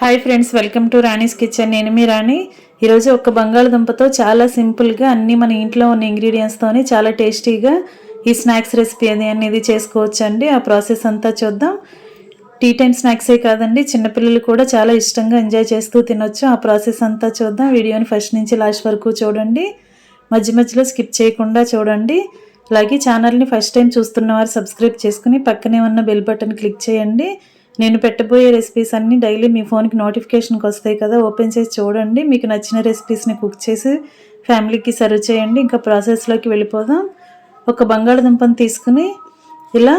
Hi friends welcome to Rani's kitchen. నేను మీ రాణి. ఈరోజు ఒక బంగాళదుంపతో చాలా సింపుల్గా అన్ని మన ఇంట్లో ఉన్న ఇంగ్రీడియంట్స్తోని చాలా టేస్టీగా ఈ స్నాక్స్ రెసిపీ అది అనేది చేసుకోవచ్చు అండి ఆ ప్రాసెస్ అంతా చూద్దాం. టీ టైం స్నాక్సే కాదండి చిన్నపిల్లలు కూడా చాలా ఇష్టంగా ఎంజాయ్ చేస్తూ తినొచ్చు. ఆ ప్రాసెస్ అంతా చూద్దాం. వీడియోని ఫస్ట్ నుంచి లాస్ట్ వరకు చూడండి. మధ్య మధ్యలో స్కిప్ చేయకుండా చూడండి. అలాగే ఛానల్ని ఫస్ట్ టైం చూస్తున్న వారు సబ్స్క్రైబ్ చేసుకుని పక్కనే ఉన్న బెల్ బటన్ క్లిక్ చేయండి. నేను పెట్టబోయే రెసిపీస్ అన్నీ డైలీ మీ ఫోన్కి నోటిఫికేషన్కి వస్తాయి కదా ఓపెన్ చేసి చూడండి. మీకు నచ్చిన రెసిపీస్ని కుక్ చేసి ఫ్యామిలీకి సర్వ్ చేయండి. ఇంకా ప్రాసెస్లోకి వెళ్ళిపోదాం. ఒక బంగాళదుంపను తీసుకుని ఇలా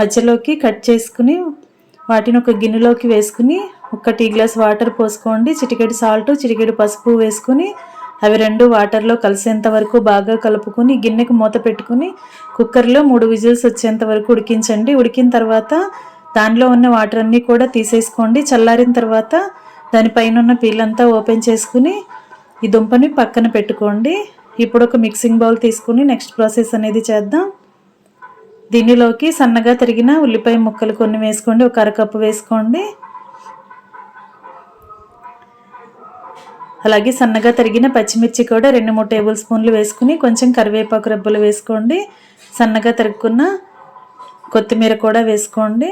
మధ్యలోకి కట్ చేసుకుని వాటిని ఒక గిన్నెలోకి వేసుకుని ఒక టీ గ్లాస్ వాటర్ పోసుకోండి. చిటికెడు సాల్ట్ చిటికెడు పసుపు వేసుకుని అవి రెండు వాటర్లో కలిసేంత వరకు బాగా కలుపుకొని గిన్నెకి మూత పెట్టుకుని కుక్కర్లో మూడు విజిల్స్ వచ్చేంత వరకు ఉడికించండి. ఉడికిన తర్వాత దానిలో ఉన్న వాటర్ అన్నీ కూడా తీసేసుకోండి. చల్లారిన తర్వాత దానిపైన ఉన్న పీలంతా ఓపెన్ చేసుకుని ఈ దుంపని పక్కన పెట్టుకోండి. ఇప్పుడు ఒక మిక్సింగ్ బౌల్ తీసుకుని నెక్స్ట్ ప్రాసెస్ అనేది చేద్దాం. దీనిలోకి సన్నగా తరిగిన ఉల్లిపాయ ముక్కలు కొన్ని వేసుకోండి. ఒక అరకప్పు వేసుకోండి. అలాగే సన్నగా తరిగిన పచ్చిమిర్చి కూడా రెండు మూడు టేబుల్ స్పూన్లు వేసుకుని కొంచెం కరివేపాకు రెబ్బలు వేసుకోండి. సన్నగా తరుక్కున్న కొత్తిమీర కూడా వేసుకోండి.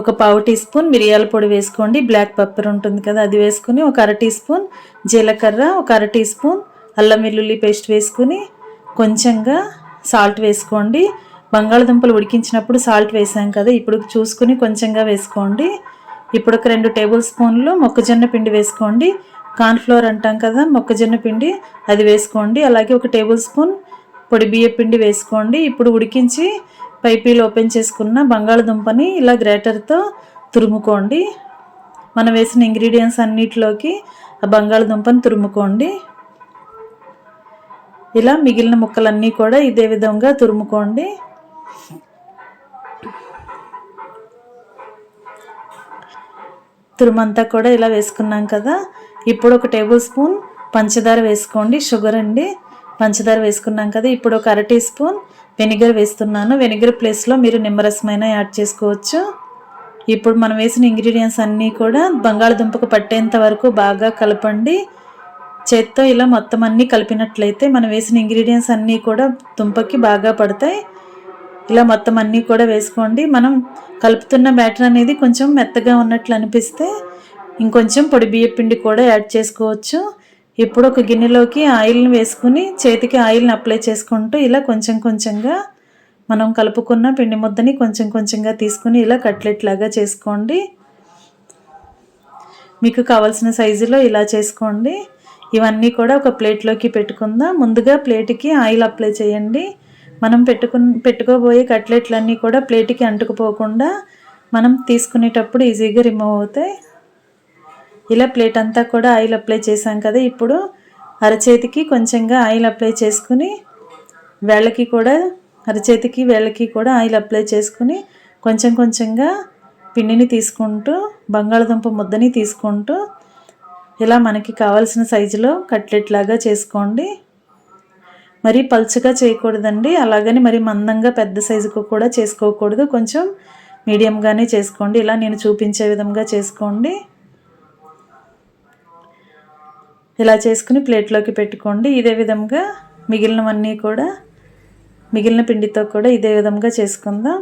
ఒక పావు టీ స్పూన్ మిరియాల పొడి వేసుకోండి. బ్లాక్ పెప్పర్ ఉంటుంది కదా అది వేసుకుని ఒక అర టీ స్పూన్ జీలకర్ర ఒక అర టీ స్పూన్ అల్లం వెల్లుల్లి పేస్ట్ వేసుకుని కొంచెంగా సాల్ట్ వేసుకోండి. బంగాళదుంపలు ఉడికించినప్పుడు సాల్ట్ వేసాం కదా ఇప్పుడు చూసుకుని కొంచెంగా వేసుకోండి. ఇప్పుడు ఒక రెండు టేబుల్ స్పూన్లు మొక్కజొన్న పిండి వేసుకోండి. కార్న్ఫ్లోర్ అంటాం కదా మొక్కజొన్న పిండి అది వేసుకోండి. అలాగే ఒక టేబుల్ స్పూన్ పొడి బియ్య పిండి వేసుకోండి. ఇప్పుడు ఉడికించి పైపీలు ఓపెన్ చేసుకున్న బంగాళదుంపని ఇలా గ్రేటర్తో తురుముకోండి. మనం వేసిన ఇంగ్రీడియంట్స్ అన్నిటిలోకి ఆ బంగాళదుంపని తురుముకోండి. ఇలా మిగిలిన ముక్కలన్నీ కూడా ఇదే విధంగా తురుముకోండి. తురుమంతా కూడా ఇలా వేసుకున్నాం కదా. ఇప్పుడు ఒక టేబుల్ స్పూన్ పంచదార వేసుకోండి. షుగర్ అండి. పంచదార వేసుకున్నాం కదా. ఇప్పుడు ఒక అర టీ స్పూన్ వెనిగర్ వేస్తున్నాను. వెనిగర్ ప్లేస్లో మీరు నిమ్మరసమైన యాడ్ చేసుకోవచ్చు. ఇప్పుడు మనం వేసిన ఇంగ్రీడియంట్స్ అన్నీ కూడా బంగాళదుంపకు పట్టేంత వరకు బాగా కలపండి. చేత్తో ఇలా మొత్తం అన్నీ కలిపినట్లయితే మనం వేసిన ఇంగ్రీడియంట్స్ అన్నీ కూడా దుంపకి బాగా పడతాయి. ఇలా మొత్తం అన్నీ కూడా వేసుకోండి. మనం కలుపుతున్న బ్యాటర్ అనేది కొంచెం మెత్తగా ఉన్నట్లు అనిపిస్తే ఇంకొంచెం పొడి బియ్య పిండి కూడా యాడ్ చేసుకోవచ్చు. ఇప్పుడు ఒక గిన్నెలోకి ఆయిల్ని వేసుకుని చేతికి ఆయిల్ని అప్లై చేసుకుంటూ ఇలా కొంచెం కొంచెంగా మనం కలుపుకున్న పిండి ముద్దని కొంచెం కొంచెంగా తీసుకుని ఇలా కట్లెట్ లాగా చేసుకోండి. మీకు కావాల్సిన సైజులో ఇలా చేసుకోండి. ఇవన్నీ కూడా ఒక ప్లేట్లోకి పెట్టుకుందాం. ముందుగా ప్లేట్కి ఆయిల్ అప్లై చేయండి. మనం పెట్టుకు పెట్టుకోబోయే కట్లెట్లన్నీ కూడా ప్లేట్కి అంటుకుపోకుండా మనం తీసుకునేటప్పుడు ఈజీగా రిమూవ్ అవుతాయి. ఇలా ప్లేట్ అంతా కూడా ఆయిల్ అప్లై చేసాం కదా. ఇప్పుడు అరచేతికి కొంచెంగా ఆయిల్ అప్లై చేసుకుని వేళ్ళకి కూడా అరచేతికి వేళ్ళకి కూడా ఆయిల్ అప్లై చేసుకుని కొంచెం కొంచెంగా పిండిని తీసుకుంటూ బంగాళదుంప ముద్దని తీసుకుంటూ ఇలా మనకి కావాల్సిన సైజులో కట్లెట్ లాగా చేసుకోండి. మరీ పలుచగా చేయకూడదండి. అలాగని మరి మందంగా పెద్ద సైజుకు కూడా చేసుకోకూడదు. కొంచెం మీడియంగానే చేసుకోండి. ఇలా నేను చూపించే విధంగా చేసుకోండి. ఇలా చేసుకుని ప్లేట్లోకి పెట్టుకోండి. ఇదే విధంగా మిగిలినవన్నీ కూడా మిగిలిన పిండితో కూడా ఇదే విధంగా చేసుకుందాం.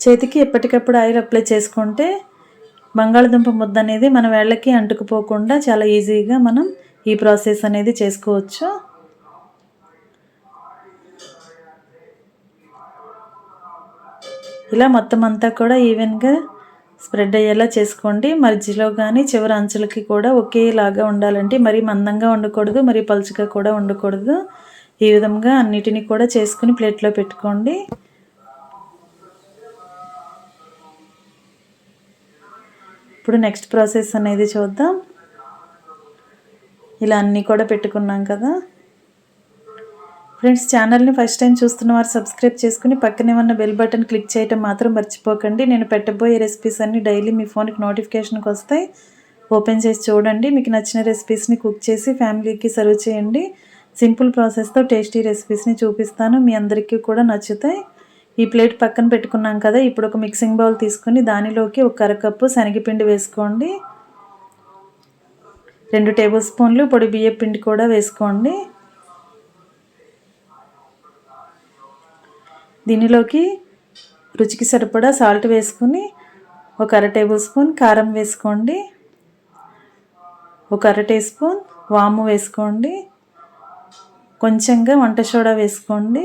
చేతికి ఎప్పటికప్పుడు ఆయిల్ అప్లై చేసుకుంటే బంగాళదుంప ముద్ద అనేది మన వేళ్ళకి అంటుకుపోకుండా చాలా ఈజీగా మనం ఈ ప్రాసెస్ అనేది చేసుకోవచ్చు. ఇలా మొత్తం అంతా కూడా ఈవెన్గా స్ప్రెడ్ అయ్యేలా చేసుకోండి. మధ్యలో కానీ చివరి అంచులకి కూడా ఒకేలాగా ఉండాలంటే మరీ మందంగా ఉండకూడదు మరీ పలుచగా కూడా ఉండకూడదు. ఈ విధంగా అన్నిటినీ కూడా చేసుకుని ప్లేట్లో పెట్టుకోండి. ఇప్పుడు నెక్స్ట్ ప్రాసెస్ అనేది చూద్దాం. ఇలా అన్నీ కూడా పెట్టుకున్నాం కదా. ఫ్రెండ్స్ ఛానల్ని ఫస్ట్ టైం చూస్తున్న వారు సబ్స్క్రైబ్ చేసుకుని పక్కనే ఉన్న బెల్ బటన్ క్లిక్ చేయటం మాత్రం మర్చిపోకండి. నేను పెట్టబోయే రెసిపీస్ అన్నీ డైలీ మీ ఫోన్కి నోటిఫికేషన్కి వస్తాయి. ఓపెన్ చేసి చూడండి. మీకు నచ్చిన రెసిపీస్ని కుక్ చేసి ఫ్యామిలీకి సర్వ్ చేయండి. సింపుల్ ప్రాసెస్తో టేస్టీ రెసిపీస్ని చూపిస్తాను. మీ అందరికీ కూడా నచ్చుతాయి. ఈ ప్లేట్ పక్కన పెట్టుకున్నాం కదా ఇప్పుడు ఒక మిక్సింగ్ బౌల్ తీసుకొని దానిలోకి ఒక అరకప్పు శనగపిండి వేసుకోండి. రెండు టేబుల్ స్పూన్లు పొడి బియ్య పిండి కూడా వేసుకోండి. దీనిలోకి రుచికి సరిపడా సాల్ట్ వేసుకుని ఒక అర టేబుల్ స్పూన్ కారం వేసుకోండి. ఒక అర టీ స్పూన్ వాము వేసుకోండి. కొంచెంగా వంట సోడా వేసుకోండి.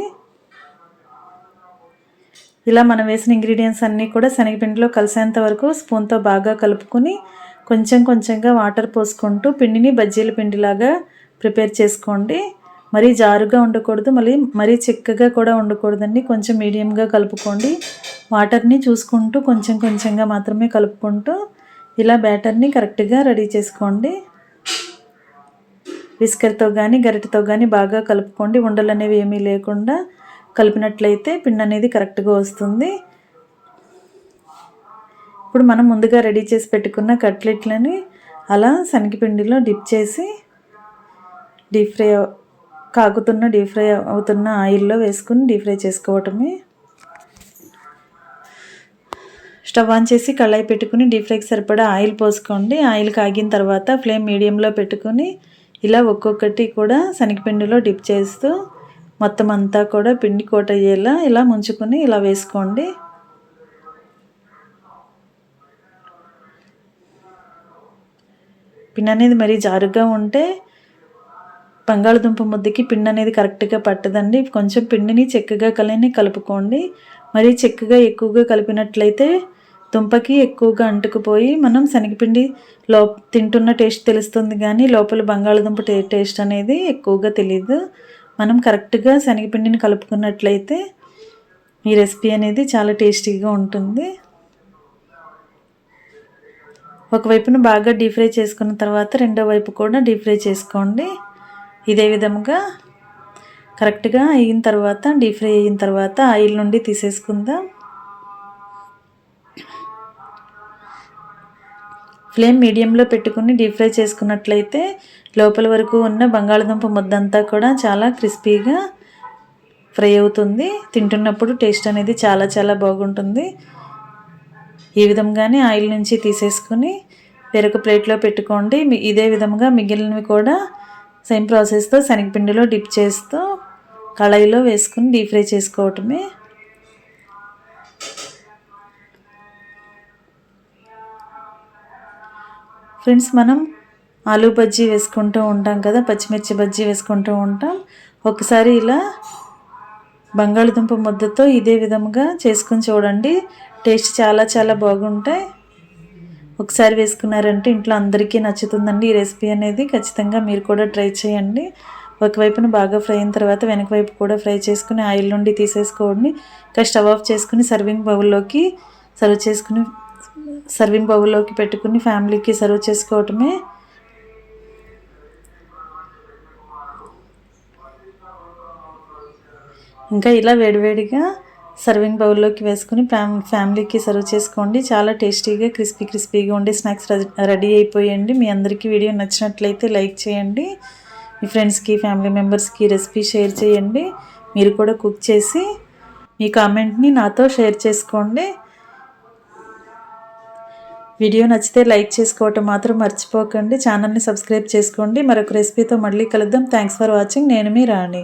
ఇలా మనం వేసిన ఇంగ్రీడియంట్స్ అన్నీ కూడా శనగపిండిలో కలిసేంత వరకు స్పూన్తో బాగా కలుపుకొని కొంచెం కొంచెంగా వాటర్ పోసుకుంటూ పిండిని బజ్జీల పిండిలాగా ప్రిపేర్ చేసుకోండి. మరీ జారుగా ఉండకూడదు మళ్ళీ మరీ చిక్కగా కూడా ఉండకూడదండి. కొంచెం మీడియంగా కలుపుకోండి. వాటర్ని చూసుకుంటూ కొంచెం కొంచెంగా మాత్రమే కలుపుకుంటూ ఇలా బ్యాటర్ని కరెక్ట్గా రెడీ చేసుకోండి. విస్కర్తో కానీ గరిటతో కానీ బాగా కలుపుకోండి. ఉండలు అనేవి ఏమీ లేకుండా కలిపినట్లయితే పిండి అనేది కరెక్ట్గా వస్తుంది. ఇప్పుడు మనం ముందుగా రెడీ చేసి పెట్టుకున్న కట్లెట్లని అలా శనగపిండిలో డిప్ చేసి డీప్ ఫ్రై కాకుతున్న డీప్ ఫ్రై అవుతున్న ఆయిల్లో వేసుకుని డీప్ ఫ్రై చేసుకోవటమే. స్టవ్ ఆన్ చేసి కళాయి పెట్టుకుని డీప్ ఫ్రైకి సరిపడా ఆయిల్ పోసుకోండి. ఆయిల్ కాగిన తర్వాత ఫ్లేమ్ మీడియంలో పెట్టుకుని ఇలా ఒక్కొక్కటి కూడా శనగపిండిలో డిప్ చేస్తూ మొత్తం అంతా కూడా పిండి కోట అయ్యేలా ఇలా ముంచుకొని ఇలా వేసుకోండి. పిండి అనేది మరీ జారుగా ఉంటే బంగాళదుంప ముద్దకి పిండి అనేది కరెక్ట్గా పట్టదండి. కొంచెం పిండిని చెక్కగా కలిని కలుపుకోండి. మరీ చెక్కగా ఎక్కువగా కలిపినట్లయితే దుంపకి ఎక్కువగా అంటుకుపోయి మనం శనగపిండి లో తింటున్న టేస్ట్ తెలుస్తుంది కానీ లోపల బంగాళదుంప టే టేస్ట్ అనేది ఎక్కువగా తెలియదు మనం కరెక్ట్గా శనగపిండిని కలుపుకున్నట్లయితే ఈ రెసిపీ అనేది చాలా టేస్టీగా ఉంటుంది. ఒకవైపున బాగా డీప్ ఫ్రై చేసుకున్న తర్వాత రెండో వైపు కూడా డీప్ ఫ్రై చేసుకోండి. ఇదే విధముగా కరెక్ట్గా అయిన తర్వాత డీప్ ఫ్రై అయిన తర్వాత ఆయిల్ నుండి తీసేసుకుందాం. ఫ్లేమ్ మీడియంలో పెట్టుకుని డీప్ ఫ్రై చేసుకున్నట్లయితే లోపల వరకు ఉన్న బంగాళదుంప ముద్దంతా కూడా చాలా క్రిస్పీగా ఫ్రై అవుతుంది. తింటున్నప్పుడు టేస్ట్ అనేది చాలా చాలా బాగుంటుంది. ఈ విధంగానే ఆయిల్ నుంచి తీసేసుకుని వేరొక ప్లేట్లో పెట్టుకోండి. ఇదే విధంగా మిగిలినవి కూడా సేమ్ ప్రాసెస్తో శనగపిండిలో డిప్ చేస్తూ కళాయిలో వేసుకుని డీప్ ఫ్రై చేసుకోవటమే. ఫ్రెండ్స్ మనం ఆలూ బజ్జీ వేసుకుంటూ ఉంటాం కదా పచ్చిమిర్చి బజ్జీ వేసుకుంటూ ఉంటాం. ఒకసారి ఇలా బంగాళదుంప ముద్దతో ఇదే విధంగా చేసుకుని చూడండి. టేస్ట్ చాలా చాలా బాగుంటాయి. ఒకసారి వేసుకున్నారంటే ఇంట్లో అందరికీ నచ్చుతుందండి. ఈ రెసిపీ అనేది ఖచ్చితంగా మీరు కూడా ట్రై చేయండి. ఒకవైపున బాగా ఫ్రై అయిన తర్వాత వెనక వైపు కూడా ఫ్రై చేసుకుని ఆయిల్ నుండి తీసేసుకోండి. ఇంకా స్టవ్ ఆఫ్ చేసుకుని సర్వింగ్ బౌల్లోకి సర్వ్ చేసుకుని సర్వింగ్ బౌల్లోకి పెట్టుకుని ఫ్యామిలీకి సర్వ్ చేసుకోవటమే ఇంకా ఇలా వేడివేడిగా సర్వింగ్ బౌల్లోకి వేసుకుని ఫ్యామ్ ఫ్యామిలీకి సర్వ్ చేసుకోండి. చాలా టేస్టీగా క్రిస్పీ క్రిస్పీగా ఉండే స్నాక్స్ రెడీ అయిపోయండి. మీ అందరికీ వీడియో నచ్చినట్లయితే లైక్ చేయండి. మీ ఫ్రెండ్స్కి ఫ్యామిలీ మెంబర్స్కి రెసిపీ షేర్ చేయండి. మీరు కూడా కుక్ చేసి మీ కామెంట్ని నాతో షేర్ చేసుకోండి. వీడియో నచ్చితే లైక్ చేసుకోవటం మాత్రం మర్చిపోకండి. ఛానల్ని సబ్స్క్రైబ్ చేసుకోండి. మరొక రెసిపీతో మళ్ళీ కలుద్దాం. Thanks for watching. నేను మీ రాణి.